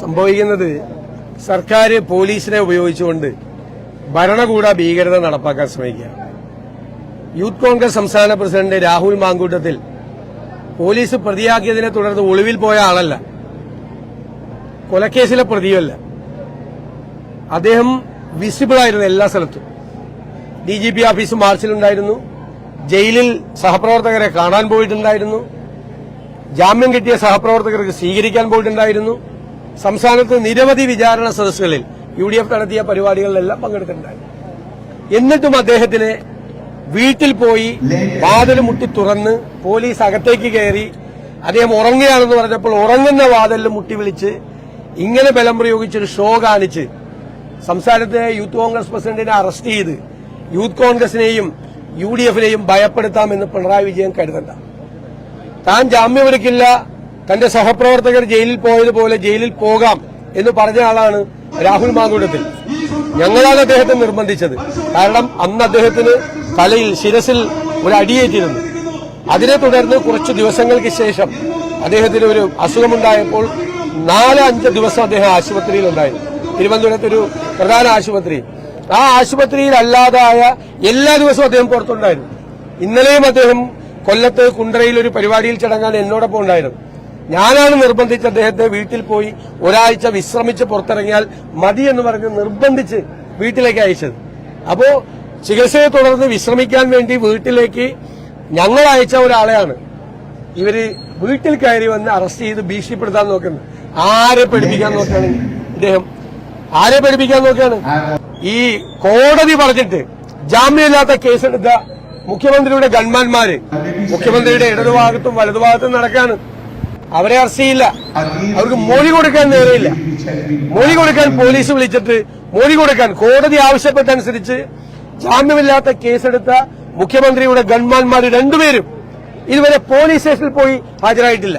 സംഭവിക്കുന്നത് സർക്കാർ പോലീസിനെ ഉപയോഗിച്ചുകൊണ്ട് ഭരണകൂട ഭീകരത നടപ്പാക്കാൻ ശ്രമിക്കുക. യൂത്ത് കോൺഗ്രസ് സംസ്ഥാന പ്രസിഡന്റ് രാഹുൽ മാങ്കൂട്ടത്തിൽ പോലീസ് പ്രതിയാക്കിയതിനെ തുടർന്ന് ഒളിവിൽ പോയ ആളല്ല. കൊലക്കേസിലെ പ്രതിയല്ല അദ്ദേഹം വിസിബിൾ ആയിരുന്നു എല്ലാ സ്ഥലത്തും. ഡി ജി പി ഓഫീസ് മാർച്ചിലുണ്ടായിരുന്നു. ജയിലിൽ സഹപ്രവർത്തകരെ കാണാൻ പോയിട്ടുണ്ടായിരുന്നു. ജാമ്യം കിട്ടിയ സഹപ്രവർത്തകർക്ക് സ്വീകരിക്കാൻ പോയിട്ടുണ്ടായിരുന്നു സംസ്ഥാനത്ത് നിരവധി വിചാരണ സദസ്സുകളിൽ യു ഡി എഫ് നടത്തിയ പരിപാടികളിലെല്ലാം പങ്കെടുത്തിട്ടുണ്ടായിരുന്നു എന്നിട്ടും അദ്ദേഹത്തിന് വീട്ടിൽ പോയി വാതിൽ മുട്ടി തുറന്ന് പോലീസ് അകത്തേക്ക് കയറി അദ്ദേഹം ഉറങ്ങുകയാണെന്ന് പറഞ്ഞപ്പോൾ ഉറങ്ങുന്ന വാതിലിൽ മുട്ടി വിളിച്ച് ഇങ്ങനെ ബലം പ്രയോഗിച്ചൊരു ഷോ കാണിച്ച് സംസ്ഥാനത്തെ യൂത്ത് കോൺഗ്രസ് പ്രസിഡന്റിനെ അറസ്റ്റ് ചെയ്ത് യൂത്ത് കോൺഗ്രസിനെയും യു ഡി എഫിനെയും ഭയപ്പെടുത്താമെന്ന് പിണറായി വിജയൻ കരുതണ്ട. താൻ ജാമ്യമെടുക്കില്ല തന്റെ സഹപ്രവർത്തകർ ജയിലിൽ പോയതുപോലെ ജയിലിൽ പോകാം എന്ന് പറഞ്ഞ ആളാണ് രാഹുൽ മാങ്കൂട്ടത്തിൽ. ഞങ്ങളാണ് അദ്ദേഹത്തെ നിർബന്ധിച്ചത്. കാരണം അന്ന് അദ്ദേഹത്തിന് തലയിൽ ശിരസിൽ ഒരു അടിയേറ്റിരുന്നു അതിനെ തുടർന്ന് കുറച്ച് ദിവസങ്ങൾക്ക് ശേഷം അദ്ദേഹത്തിന് ഒരു അസുഖമുണ്ടായപ്പോൾ നാല് അഞ്ച് ദിവസം അദ്ദേഹം ആശുപത്രിയിൽ ഉണ്ടായിരുന്നു ഒരു പ്രധാന ആശുപത്രി. ആ ആശുപത്രിയിൽ അല്ലാതായ എല്ലാ ദിവസവും അദ്ദേഹം പുറത്തുണ്ടായിരുന്നു. ഇന്നലെയും അദ്ദേഹം കൊല്ലത്ത് കുണ്ടറയിൽ ഒരു പരിപാടിയിൽ ചടങ്ങാൻ എന്നോടൊപ്പം ഉണ്ടായിരുന്നു. ഞാനാണ് നിർബന്ധിച്ച് അദ്ദേഹത്തെ വീട്ടിൽ പോയി ഒരാഴ്ച വിശ്രമിച്ച് പുറത്തിറങ്ങിയാൽ മതി എന്ന് പറഞ്ഞ് നിർബന്ധിച്ച് വീട്ടിലേക്ക് അയച്ചത്. അപ്പോ ചികിത്സയെ തുടർന്ന് വിശ്രമിക്കാൻ വേണ്ടി വീട്ടിലേക്ക് ഞങ്ങൾ അയച്ച ഒരാളെയാണ്. ഇവർ വീട്ടിൽ കയറി വന്ന് അറസ്റ്റ് ചെയ്ത് ഭീഷണിപ്പെടുത്താൻ നോക്കുന്നത് ആരെ പഠിപ്പിക്കാൻ നോക്കുകയാണ് ഇദ്ദേഹം? ആരെ പഠിപ്പിക്കാൻ നോക്കുകയാണ്? ഈ കോടതി പറഞ്ഞിട്ട് ജാമ്യമില്ലാത്ത കേസെടുത്ത മുഖ്യമന്ത്രിയുടെ ഗൺമാന്മാര് മുഖ്യമന്ത്രിയുടെ ഇടതുഭാഗത്തും വലതുഭാഗത്തും നടക്കാണ്. അവരെ അറസ്റ്റ് ചെയ്യില്ല. അവർക്ക് മൊഴി കൊടുക്കാൻ നേരെയില്ല. മൊഴി കൊടുക്കാൻ പോലീസ് വിളിച്ചിട്ട് മൊഴി കൊടുക്കാൻ കോടതി ആവശ്യപ്പെട്ടനുസരിച്ച് ജാമ്യമില്ലാത്ത കേസെടുത്ത മുഖ്യമന്ത്രിയുടെ ഗൺമാന്മാർ രണ്ടുപേരും ഇതുവരെ പോലീസ് സ്റ്റേഷനിൽ പോയി ഹാജരായിട്ടില്ല.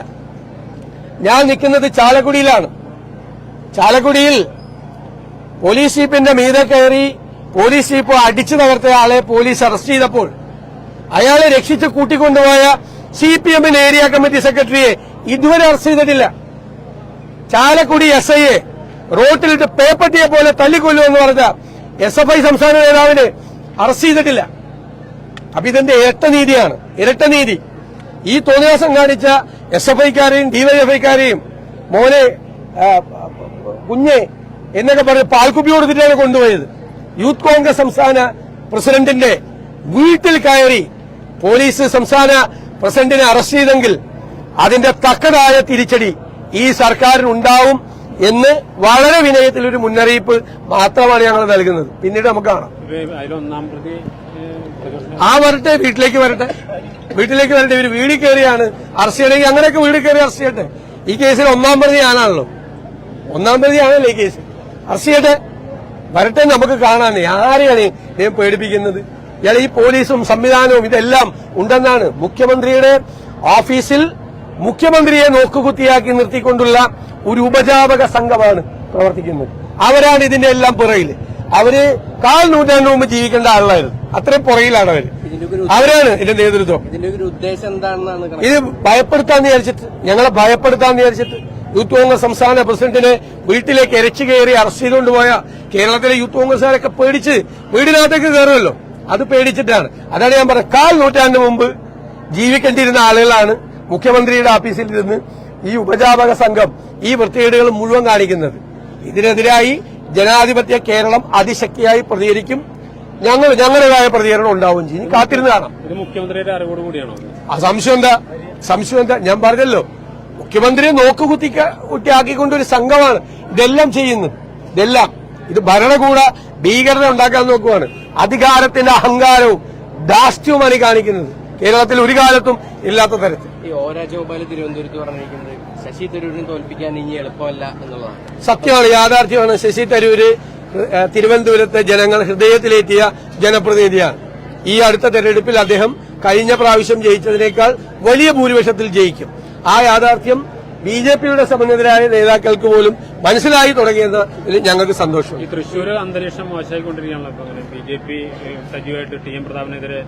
ഞാൻ നിൽക്കുന്നത് ചാലക്കുടിയിലാണ്. ചാലക്കുടിയിൽ പോലീസ് ജീപ്പിന്റെ മീതെ കയറി പോലീസ് ജീപ്പ് അടിച്ചു തകർത്ത ആളെ പോലീസ് അറസ്റ്റ് ചെയ്തപ്പോൾ അയാളെ രക്ഷിച്ച് കൂട്ടിക്കൊണ്ടുപോയ സി പി എമ്മിന് ഏരിയ കമ്മിറ്റി സെക്രട്ടറിയെ ഇതുവരെ അറസ്റ്റ് ചെയ്തിട്ടില്ല. ചാലക്കുടി എസ് ഐയെ റോട്ടിലിട്ട് പേപ്പട്ടിയെ പോലെ തല്ലിക്കൊല്ലുമെന്ന് പറഞ്ഞ എസ് എഫ് ഐ സംസ്ഥാന നേതാവിനെ അറസ്റ്റ് ചെയ്തിട്ടില്ല. അപ്പൊ ഇതിന്റെ ഇരട്ട നീതിയാണ്? ഇരട്ട നീതി. ഈ തോന്നിയാസം കാണിച്ച എസ് എഫ് ഐക്കാരെയും ഡിവൈഎഫ്ഐക്കാരെയും മോനെ കുഞ്ഞെ എന്നൊക്കെ പറഞ്ഞ് പാൽക്കുപ്പി കൊടുത്തിട്ടാണ് കൊണ്ടുപോയത്. യൂത്ത് കോൺഗ്രസ് സംസ്ഥാന പ്രസിഡന്റിന്റെ വീട്ടിൽ കയറി പോലീസ് സംസ്ഥാന പ്രസിഡന്റിനെ അറസ്റ്റ് ചെയ്തെങ്കിൽ അതിന്റെ തക്കതായ തിരിച്ചടി ഈ സർക്കാരിന് ഉണ്ടാവും എന്ന് വളരെ വിനയത്തിൽ ഒരു മുന്നറിയിപ്പ് മാത്രമാണ് ഞങ്ങൾ നൽകുന്നത്. പിന്നീട് നമുക്ക് കാണാം. ആ വരട്ടെ വീട്ടിലേക്ക് വരട്ടെ. വീട്ടിലേക്ക് വരട്ടെ. ഇവർ വീടിൽ കയറിയാണ് അറസ്റ്റ് ചെയ്യണമെങ്കിൽ അങ്ങനെയൊക്കെ വീട് കയറി അറസ്റ്റ് ചെയ്യട്ടെ. ഈ കേസിൽ ഒന്നാം പ്രതി ഞാനാണല്ലോ. ഒന്നാം പ്രതി ആണല്ലോ ഈ കേസ്. അറസ്റ്റ് ചെയ്യട്ടെ. വരട്ടെ നമുക്ക് കാണാൻ ആരെയാണ് ഇദ്ദേഹം പേടിപ്പിക്കുന്നത്? ഇയാൾ ഈ പോലീസും സംവിധാനവും ഇതെല്ലാം ഉണ്ടെന്നാണ് മുഖ്യമന്ത്രിയുടെ ഓഫീസിൽ മുഖ്യമന്ത്രിയെ നോക്കുകുത്തിയാക്കി നിർത്തിക്കൊണ്ടുള്ള ഒരു ഉപജാപക സംഘമാണ് പ്രവർത്തിക്കുന്നത്. അവരാണ് ഇതിന്റെ എല്ലാം പുറയിൽ അവർ കാൽ നൂറ്റാണ്ട് മുമ്പ് ജീവിക്കേണ്ട ആളുകളായിരുന്നു അത്രയും പുറയിലാണ് അവർ. അവരാണ് ഇതിന്റെ നേതൃത്വം. ഉദ്ദേശം എന്താണെന്നാണ് ഇത് ഭയപ്പെടുത്താന്ന് വിചാരിച്ചിട്ട് ഞങ്ങളെ ഭയപ്പെടുത്താന്ന് വിചാരിച്ചിട്ട് യൂത്ത് കോൺഗ്രസ് സംസ്ഥാന പ്രസിഡന്റിനെ വീട്ടിലേക്ക് എരച്ചു കയറി അറസ്റ്റ് ചെയ്തുകൊണ്ടുപോയ കേരളത്തിലെ യൂത്ത് കോൺഗ്രസുകാരൊക്കെ പേടിച്ച് വീടിനകത്തേക്ക് കയറുമല്ലോ. അത് പേടിച്ചിട്ടാണ്. അതാണ് ഞാൻ പറഞ്ഞത്. കാൽ നൂറ്റാണ്ട് മുമ്പ് ജീവിക്കേണ്ടിയിരുന്ന ആളുകളാണ് മുഖ്യമന്ത്രിയുടെ ഓഫീസിൽ ഇരുന്ന് ഈ ഉപജാപക സംഘം ഈ വൃത്തികേടുകൾ മുഴുവൻ കാണിക്കുന്നത്. ഇതിനെതിരായി ജനാധിപത്യ കേരളം അതിശക്തിയായി പ്രതികരിക്കും. ഞങ്ങൾ ഞങ്ങളുടേതായ പ്രതികരണം ഉണ്ടാവും ചെയ്യും. ഇനി കാത്തിരുന്ന് കാണാം. മുഖ്യമന്ത്രിയുടെ അറിവോട് കൂടിയാണോ? ആ സംശയം എന്താ? സംശയം എന്താ? ഞാൻ പറഞ്ഞല്ലോ. മുഖ്യമന്ത്രിയെ നോക്കുകുത്തി കുട്ടിയാക്കിക്കൊണ്ട് ഒരു സംഘമാണ് ഇതെല്ലാം ചെയ്യുന്നത്. ഇതെല്ലാം. ഇത് ഭരണകൂട ഭീകരത ഉണ്ടാക്കാൻ നോക്കുവാണ്. അധികാരത്തിന്റെ അഹങ്കാരവും ധാർഷ്ട്യവുമാണ് ഈ കാണിക്കുന്നത്. കേരളത്തിൽ ഒരു കാലത്തും ഇല്ലാത്ത തരത്തിൽ. ഈ ഓ രാജഗോപാൽ തിരുവനന്തപുരത്ത് പറഞ്ഞിരിക്കുന്നത് ശശി തരൂരിനെ തോൽപ്പിക്കാൻ ഇനി എളുപ്പമല്ല എന്നുള്ളതാണ്. സത്യമാണ് യാഥാർത്ഥ്യമാണ്. ശശി തരൂര് തിരുവനന്തപുരത്തെ ജനങ്ങൾ ഹൃദയത്തിലേറ്റിയ ജനപ്രതിനിധിയാണ്. ഈ അടുത്ത തെരഞ്ഞെടുപ്പിൽ അദ്ദേഹം കഴിഞ്ഞ പ്രാവശ്യം ജയിച്ചതിനേക്കാൾ വലിയ ഭൂരിപക്ഷത്തിൽ ജയിക്കും. ആ യാഥാർത്ഥ്യം ബി ജെ പിയുടെ സമന്വിതരായ നേതാക്കൾക്ക് പോലും മനസ്സിലായി തുടങ്ങിയത് ഞങ്ങൾക്ക് സന്തോഷം ഈ തൃശ്ശൂർ അന്തരീക്ഷം മോശമായിക്കൊണ്ടിരിക്കുകയാണല്ലോ ബി ജെ പി സജീവമായിട്ട് ടി എം പ്രതാപനെതിരെ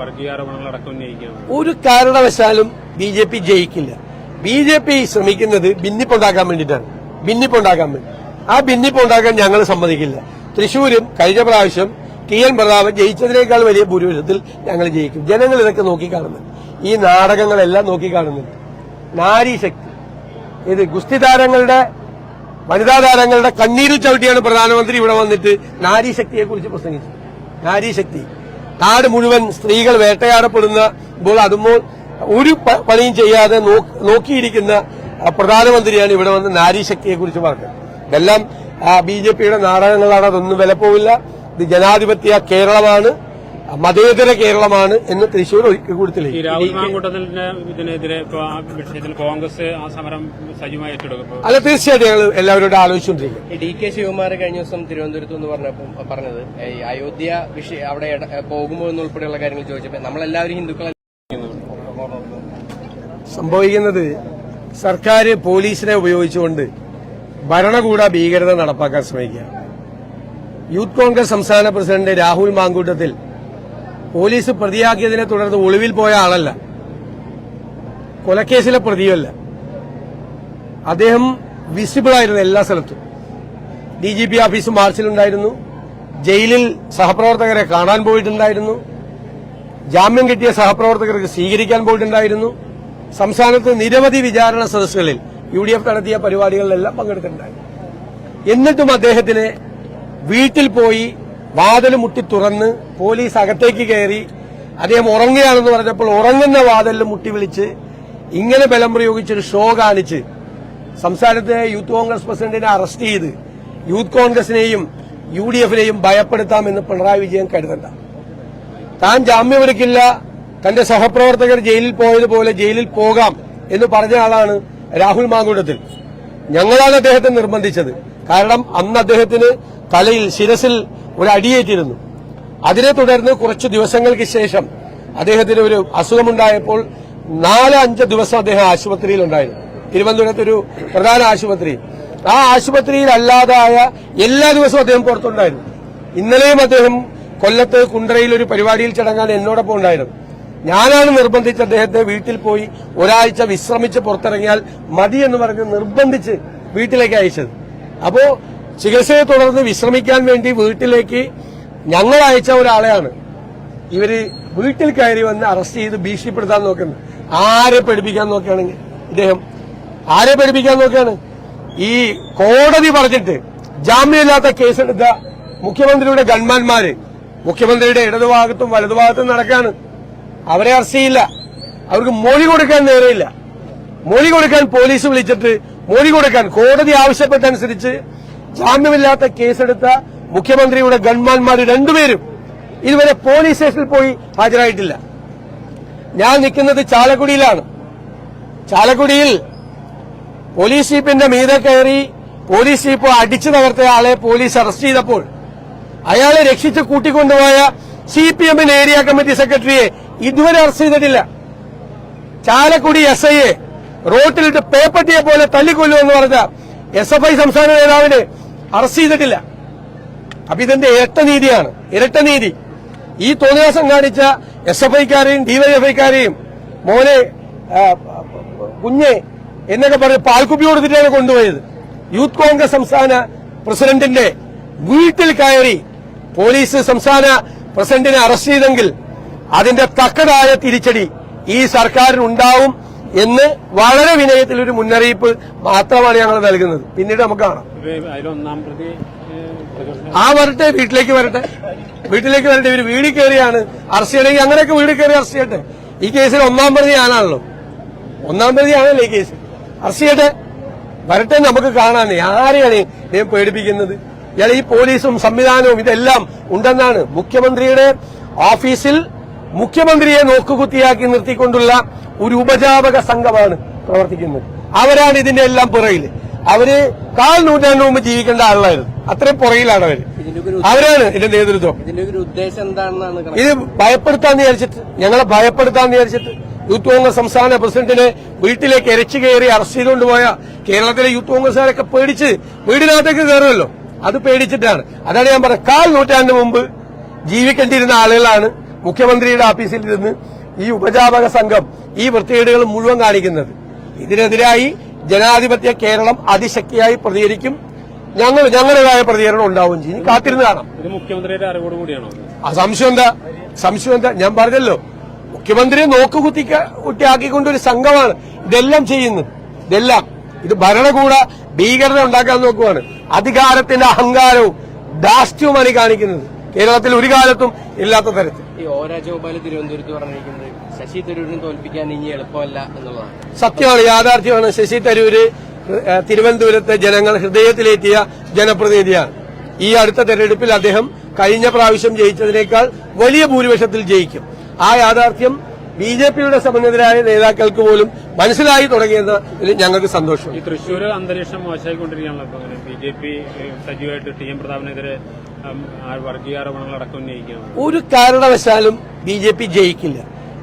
വർഗീയ ആരോപണങ്ങൾ അടക്കം ഉന്നയിക്കുകയാണ്. ഒരു കാരണവശാലും ബി ജെ പി ജയിക്കില്ല. ബി ജെ പി ശ്രമിക്കുന്നത് ഭിന്നിപ്പുണ്ടാക്കാൻ വേണ്ടിയിട്ടാണ്. ഭിന്നിപ്പുണ്ടാക്കാൻ വേണ്ടി. ആ ഭിന്നിപ്പുണ്ടാക്കാൻ ഞങ്ങൾ സമ്മതിക്കില്ല. തൃശൂരും കഴിഞ്ഞ പ്രാവശ്യം ടി എൻ പ്രതാപൻ ജയിച്ചതിനേക്കാൾ വലിയ ഭൂരിപക്ഷത്തിൽ ഞങ്ങൾ ജയിക്കും. ജനങ്ങൾ ഇതൊക്കെ നോക്കിക്കാണുന്നുണ്ട്. ഈ നാടകങ്ങളെല്ലാം നോക്കിക്കാണുന്നുണ്ട്. നാരീശക്തി. ഇത് ഗുസ്തി താരങ്ങളുടെ വനിതാ താരങ്ങളുടെ കണ്ണീരിൽ ചവിട്ടിയാണ് പ്രധാനമന്ത്രി ഇവിടെ വന്നിട്ട് നാരീശക്തിയെ കുറിച്ച് പ്രസംഗിച്ചത്. നാരീശക്തി. നാട് മുഴുവൻ സ്ത്രീകൾ വേട്ടയാടപ്പെടുന്ന ഇപ്പോൾ അതുമ്പോൾ ഒരു പണിയും ചെയ്യാതെ നോക്കിയിരിക്കുന്ന പ്രധാനമന്ത്രിയാണ് ഇവിടെ വന്ന് നാരീശക്തിയെ കുറിച്ച് പറഞ്ഞത്. ഇതെല്ലാം ബി ജെ പിയുടെ നാടകങ്ങളാണ് അതൊന്നും വിലപ്പോവില്ല. ഇത് ജനാധിപത്യ കേരളമാണ്. മതേതര കേരളമാണ് എന്ന് തൃശൂർ ഒരിക്കൽ കൂടി രാഹുൽ മാങ്കൂട്ടത്തിന്റെ ഇതിനെതിരെ ഇപ്പൊ ആ വിഷയത്തിൽ കോൺഗ്രസ് ആ സമരം സജീവമായി ഏറ്റെടുക്കും അല്ല തീർച്ചയായിട്ടും ഞങ്ങൾ എല്ലാവരോടും ആലോചിച്ചുകൊണ്ടിരിക്കും. ഡി കെ ശിവകുമാർ കഴിഞ്ഞ ദിവസം തിരുവനന്തപുരത്ത് എന്ന് പറഞ്ഞപ്പോൾ പറഞ്ഞത് ഈ അയോധ്യ വിഷയം അവിടെ പോകുമ്പോൾ പോകുമോ എന്നുൾപ്പെടെയുള്ള കാര്യങ്ങൾ ചോദിച്ചപ്പോൾ നമ്മളെല്ലാവരും ഹിന്ദുക്കളെ സംഭവിക്കുന്നത് സർക്കാർ പോലീസിനെ ഉപയോഗിച്ചുകൊണ്ട് ഭരണകൂട ഭീകരത നടപ്പാക്കാൻ ശ്രമിക്കുക യൂത്ത് കോൺഗ്രസ് സംസ്ഥാന പ്രസിഡന്റ് രാഹുൽ മാങ്കൂട്ടത്തിൽ പോലീസ് പ്രതിയാക്കിയതിനെ തുടർന്ന് ഒളിവിൽ പോയ ആളല്ല. കൊലക്കേസിലെ പ്രതിയല്ല. അദ്ദേഹം വിസിബിൾ ആയിരുന്നു എല്ലാ സ്ഥലത്തും. ഡി ജി പി ഓഫീസ് മാർച്ചിലുണ്ടായിരുന്നു. ജയിലിൽ സഹപ്രവർത്തകരെ കാണാൻ പോയിട്ടുണ്ടായിരുന്നു. ജാമ്യം കിട്ടിയ സഹപ്രവർത്തകർക്ക് സ്വീകരിക്കാൻ പോയിട്ടുണ്ടായിരുന്നു. സംസ്ഥാനത്ത് നിരവധി വിചാരണ സദസ്സുകളിൽ യു ഡി എഫ് നടത്തിയ പരിപാടികളിലെല്ലാം പങ്കെടുത്തിട്ടുണ്ടായിരുന്നു. എന്നിട്ടും അദ്ദേഹത്തിന് വീട്ടിൽ പോയി വാതിൽ മുട്ടി തുറന്ന് പോലീസ് അകത്തേക്ക് കയറി അദ്ദേഹം ഉറങ്ങുകയാണെന്ന് പറഞ്ഞപ്പോൾ ഉറങ്ങുന്ന വാതിലിൽ മുട്ടി വിളിച്ച് ഇങ്ങനെ ബലം പ്രയോഗിച്ചൊരു ഷോ കാണിച്ച് സംസ്ഥാനത്തെ യൂത്ത് കോൺഗ്രസ് പ്രസിഡന്റിനെ അറസ്റ്റ് ചെയ്ത് യൂത്ത് കോൺഗ്രസിനെയും യു ഡി എഫിനെയും ഭയപ്പെടുത്താമെന്ന് പിണറായി വിജയൻ കരുതണ്ട. താൻ ജാമ്യമെടുക്കില്ല തന്റെ സഹപ്രവർത്തകർ ജയിലിൽ പോയതുപോലെ ജയിലിൽ പോകാം എന്ന് പറഞ്ഞ ആളാണ് രാഹുൽ മാങ്കൂട്ടത്തിൽ. ഞങ്ങളാണ് അദ്ദേഹത്തെ നിർബന്ധിച്ചത്. കാരണം അന്ന് അദ്ദേഹത്തിന് തലയിൽ ശിരസിൽ ഒരു അടിയേറ്റിരുന്നു അതിനെ തുടർന്ന് കുറച്ച് ദിവസങ്ങൾക്ക് ശേഷം അദ്ദേഹത്തിന് ഒരു അസുഖമുണ്ടായപ്പോൾ നാല് അഞ്ച് ദിവസം അദ്ദേഹം ആശുപത്രിയിലുണ്ടായിരുന്നു തിരുവനന്തപുരത്ത് ഒരു പ്രധാന ആശുപത്രി. ആ ആശുപത്രിയിൽ അല്ലാതായ എല്ലാ ദിവസവും അദ്ദേഹം പുറത്തുണ്ടായിരുന്നു. ഇന്നലെയും അദ്ദേഹം കൊല്ലത്ത് കുണ്ടറയിൽ ഒരു പരിപാടിയിൽ ചടങ്ങാൻ എന്നോടൊപ്പം ഉണ്ടായിരുന്നു. ഞാനാണ് നിർബന്ധിച്ച് അദ്ദേഹത്തെ വീട്ടിൽ പോയി ഒരാഴ്ച വിശ്രമിച്ച് പുറത്തിറങ്ങിയാൽ മതി എന്ന് പറഞ്ഞ് നിർബന്ധിച്ച് വീട്ടിലേക്ക് അയച്ചത്. അപ്പോ ചികിത്സയെ തുടർന്ന് വിശ്രമിക്കാൻ വേണ്ടി വീട്ടിലേക്ക് ഞങ്ങൾ അയച്ച ഒരാളെയാണ്. ഇവർ വീട്ടിൽ കയറി വന്ന് അറസ്റ്റ് ചെയ്ത് ഭീഷണിപ്പെടുത്താൻ നോക്കുന്നത്. ആരെ പഠിപ്പിക്കാൻ നോക്കുകയാണെങ്കിൽ ഇദ്ദേഹം? ആരെ പഠിപ്പിക്കാൻ നോക്കുകയാണ്? ഈ കോടതി പറഞ്ഞിട്ട് ജാമ്യമില്ലാത്ത കേസെടുത്ത മുഖ്യമന്ത്രിയുടെ ഗൺമാന്മാര് മുഖ്യമന്ത്രിയുടെ ഇടതുഭാഗത്തും വലതുഭാഗത്തും നടക്കാണ് അവരെ അറസ്റ്റ് ചെയ്യില്ല. അവർക്ക് മൊഴി കൊടുക്കാൻ നേരെയില്ല. മൊഴി കൊടുക്കാൻ പോലീസ് വിളിച്ചിട്ട് മൊഴി കൊടുക്കാൻ കോടതി ആവശ്യപ്പെട്ടനുസരിച്ച് ജാമ്യമില്ലാത്ത കേസെടുത്ത മുഖ്യമന്ത്രിയുടെ ഗൺമാൻമാർ രണ്ടുപേരും ഇതുവരെ പോലീസ് സ്റ്റേഷനിൽ പോയി ഹാജരായിട്ടില്ല. ഞാൻ നിൽക്കുന്നത് ചാലക്കുടിയിലാണ്. ചാലക്കുടിയിൽ പോലീസ് ജീപ്പിന്റെ മീതെ കയറി പോലീസ് ജീപ്പ് അടിച്ചു തകർത്ത ആളെ പോലീസ് അറസ്റ്റ് ചെയ്തപ്പോൾ അയാളെ രക്ഷിച്ച് കൂട്ടിക്കൊണ്ടുപോയ സി പി എമ്മിന് ഏരിയ കമ്മിറ്റി സെക്രട്ടറിയെ ഇതുവരെ അറസ്റ്റ് ചെയ്തിട്ടില്ല. ചാലക്കുടി എസ് ഐയെ റോട്ടിലിട്ട് പേപ്പറ്റിയെ പോലെ തല്ലിക്കൊല്ലുമെന്ന് പറഞ്ഞ എസ് എഫ് ഐ സംസ്ഥാന നേതാവിനെ അറസ്റ്റ് ചെയ്തിട്ടില്ല. അപ്പൊ ഇതിന്റെ ഇരട്ട നീതിയാണ്. ഇരട്ട നീതി. ഈ തോന്നിയാസം കാണിച്ച എസ് എഫ് ഐക്കാരെയും ഡിവൈഎഫ്ഐക്കാരെയും മോനെ കുഞ്ഞെ എന്നൊക്കെ പറഞ്ഞ് പാൽക്കുപ്പി കൊടുത്തിട്ടാണ് കൊണ്ടുപോയത്. യൂത്ത് കോൺഗ്രസ് സംസ്ഥാന പ്രസിഡന്റിന്റെ വീട്ടിൽ കയറി പോലീസ് സംസ്ഥാന പ്രസിഡന്റിനെ അറസ്റ്റ് ചെയ്തെങ്കിൽ അതിന്റെ തക്കതായ തിരിച്ചടി ഈ സർക്കാരിനുണ്ടാവും. എന്ന് വളരെ വിനയത്തിൽ ഒരു മുന്നറിയിപ്പ് മാത്രമാണ് ഞങ്ങൾ നൽകുന്നത്. പിന്നീട് നമുക്ക് കാണാം. ആ വരട്ടെ വീട്ടിലേക്ക് വരട്ടെ. വീട്ടിലേക്ക് വരട്ടെ. ഇവർ വീട് കയറിയാണ് അറസ്റ്റ് ചെയ്യണമെങ്കിൽ അങ്ങനെയൊക്കെ വീട് കയറി അറസ്റ്റ് ചെയ്യട്ടെ. ഈ കേസിൽ ഒന്നാം പ്രതി ഞാനാണല്ലോ. ഒന്നാം പ്രതി ആണല്ലോ ഈ കേസ്. അറസ്റ്റ് ചെയ്യട്ടെ. വരട്ടെ നമുക്ക് കാണാൻ ആരെയാണ് ഇദ്ദേഹം പേടിപ്പിക്കുന്നത്? ഇയാൾ ഈ പോലീസും സംവിധാനവും ഇതെല്ലാം ഉണ്ടെന്നാണ് മുഖ്യമന്ത്രിയുടെ ഓഫീസിൽ മുഖ്യമന്ത്രിയെ നോക്കുകുത്തിയാക്കി നിർത്തിക്കൊണ്ടുള്ള ഒരു ഉപജാപക സംഘമാണ് പ്രവർത്തിക്കുന്നത്. അവരാണ് ഇതിന്റെ എല്ലാം പുറയിൽ അവർ കാൽ നൂറ്റാണ്ട് മുമ്പ് ജീവിക്കേണ്ട ആളുകളായിരുന്നു അത്രയും പുറയിലാണ് അവർ. അവരാണ് ഇതിന്റെ നേതൃത്വം. ഉദ്ദേശം എന്താണെന്നാണ് ഇത് ഭയപ്പെടുത്താന്ന് വിചാരിച്ചിട്ട് ഞങ്ങളെ ഭയപ്പെടുത്താന്ന് വിചാരിച്ചിട്ട് യൂത്ത് കോൺഗ്രസ് സംസ്ഥാന പ്രസിഡന്റിനെ വീട്ടിലേക്ക് എരച്ചു കയറി അറസ്റ്റ് ചെയ്തുകൊണ്ട് പോയ കേരളത്തിലെ യൂത്ത് കോൺഗ്രസുകാരൊക്കെ പേടിച്ച് വീടിനകത്തേക്ക് കയറുമല്ലോ. അത് പേടിച്ചിട്ടാണ്. അതാണ് ഞാൻ പറഞ്ഞത്. കാൽ നൂറ്റാണ്ട് മുമ്പ് ജീവിക്കേണ്ടിയിരുന്ന ആളുകളാണ് മുഖ്യമന്ത്രിയുടെ ഓഫീസിൽ ഇരുന്ന് ഈ ഉപജാപക സംഘം ഈ വൃത്തികേടുകൾ മുഴുവൻ കാണിക്കുന്നത്. ഇതിനെതിരായി ജനാധിപത്യ കേരളം അതിശക്തിയായി പ്രതികരിക്കും. ഞങ്ങൾ ഞങ്ങളുടേതായ പ്രതികരണം ഉണ്ടാവും ചെയ്യും. കാത്തിരുന്ന് കാണാം. മുഖ്യമന്ത്രിയുടെ അറിവോട് കൂടിയാണോ? ആ സംശയം എന്താ? സംശയം എന്താ? ഞാൻ പറഞ്ഞല്ലോ. മുഖ്യമന്ത്രിയെ നോക്കുകുത്തി കുട്ടിയാക്കിക്കൊണ്ട് ഒരു സംഘമാണ് ഇതെല്ലാം ചെയ്യുന്നത് ഇതെല്ലാം. ഇത് ഭരണകൂട ഭീകരത ഉണ്ടാക്കാൻ നോക്കുവാണ്. അധികാരത്തിന്റെ അഹങ്കാരവും ഈ കാണിക്കുന്നത്. കേരളത്തിൽ ഒരു കാലത്തും ഇല്ലാത്ത തരത്തിൽ. ഈ ഓ രാജഗോപാൽ തിരുവനന്തപുരത്ത് പറഞ്ഞിരിക്കുന്നത് ശശി തരൂരിനെ തോൽപ്പിക്കാൻ ഇനി എളുപ്പമല്ല എന്നുള്ളതാണ്. സത്യമാണ് യാഥാർത്ഥ്യമാണ്. ശശി തരൂര് തിരുവനന്തപുരത്തെ ജനങ്ങൾ ഹൃദയത്തിലേറ്റിയ ജനപ്രതിനിധിയാണ്. ഈ അടുത്ത തെരഞ്ഞെടുപ്പിൽ അദ്ദേഹം കഴിഞ്ഞ പ്രാവശ്യം ജയിച്ചതിനേക്കാൾ വലിയ ഭൂരിപക്ഷത്തിൽ ജയിക്കും. ആ യാഥാർത്ഥ്യം ബി ജെ പിയുടെ സമന്വിതരായ നേതാക്കൾക്ക് പോലും മനസ്സിലായി തുടങ്ങിയെന്നതിൽ ഞങ്ങൾക്ക് സന്തോഷം ഈ തൃശ്ശൂർ അന്തരീക്ഷം മോശമായിക്കൊണ്ടിരിക്കുകയാണല്ലോ ബി ജെ പി സജീവമായിട്ട് ടി എം പ്രതാപനെതിരെ ഒരു കാരണവശാലും ബി ജെ പി ജയിക്കില്ല.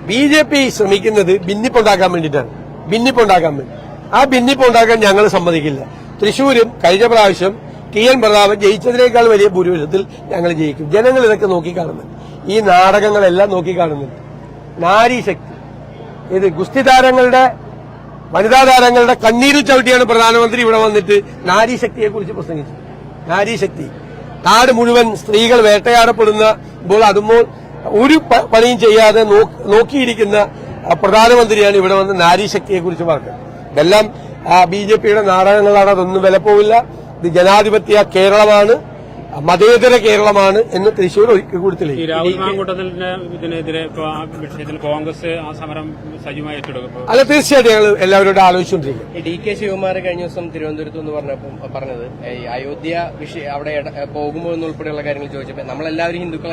ബി ജെ പി ശ്രമിക്കുന്നത് ഭിന്നിപ്പുണ്ടാക്കാൻ വേണ്ടിയിട്ടാണ്. ഭിന്നിപ്പുണ്ടാക്കാൻ വേണ്ടി. ആ ഭിന്നിപ്പുണ്ടാക്കാൻ ഞങ്ങൾ സമ്മതിക്കില്ല. തൃശൂരും കഴിഞ്ഞ പ്രാവശ്യം ടി എൻ പ്രതാപൻ ജയിച്ചതിനേക്കാൾ വലിയ ഭൂരിപക്ഷത്തിൽ ഞങ്ങൾ ജയിക്കും. ജനങ്ങൾ ഇതൊക്കെ നോക്കിക്കാണുന്നുണ്ട്. ഈ നാടകങ്ങളെല്ലാം നോക്കിക്കാണുന്നുണ്ട്. നാരീശക്തി ഇത് ഗുസ്തി താരങ്ങളുടെ വനിതാ താരങ്ങളുടെ കണ്ണീരിൽ ചവിട്ടിയാണ് പ്രധാനമന്ത്രി ഇവിടെ വന്നിട്ട് നാരീശക്തിയെ കുറിച്ച് പ്രസംഗിച്ചത്. നാരീശക്തി നാട് മുഴുവൻ സ്ത്രീകൾ വേട്ടയാടപ്പെടുന്ന ഇപ്പോൾ അതുമ്പോൾ ഒരു പണിയും ചെയ്യാതെ നോക്കിയിരിക്കുന്ന പ്രധാനമന്ത്രിയാണ് ഇവിടെ വന്ന് നാരീശക്തിയെ കുറിച്ച് പറഞ്ഞത്. ഇതെല്ലാം ബി ജെ പിയുടെ നാടകങ്ങളാണ് അതൊന്നും വിലപ്പോവില്ല. ഇത് ജനാധിപത്യ കേരളമാണ്. മതേതര കേരളമാണ് എന്ന് തൃശൂർ ഒരിക്കൽ കൂടി തെളിയിക്കും രാഹുൽ മാങ്കൂട്ടത്തിന്റെ ഇതിനെതിരെ വിഷയത്തിൽ കോൺഗ്രസ് ആ സമരം സജീവമായി ഏറ്റെടുക്കും അല്ല തീർച്ചയായിട്ടും ഞങ്ങൾ എല്ലാവരോടും ആലോചിച്ചുകൊണ്ടിരിക്കും. ഡി കെ ശിവകുമാർ കഴിഞ്ഞ ദിവസം തിരുവനന്തപുരത്ത് എന്ന് പറഞ്ഞപ്പോൾ പറഞ്ഞത് ഈ അയോധ്യ വിഷയം അവിടെ പോകുമ്പോൾ പോകുമോ എന്നുൾപ്പെടെയുള്ള കാര്യങ്ങൾ ചോദിച്ചപ്പോൾ നമ്മളെല്ലാവരും ഹിന്ദുക്കൾ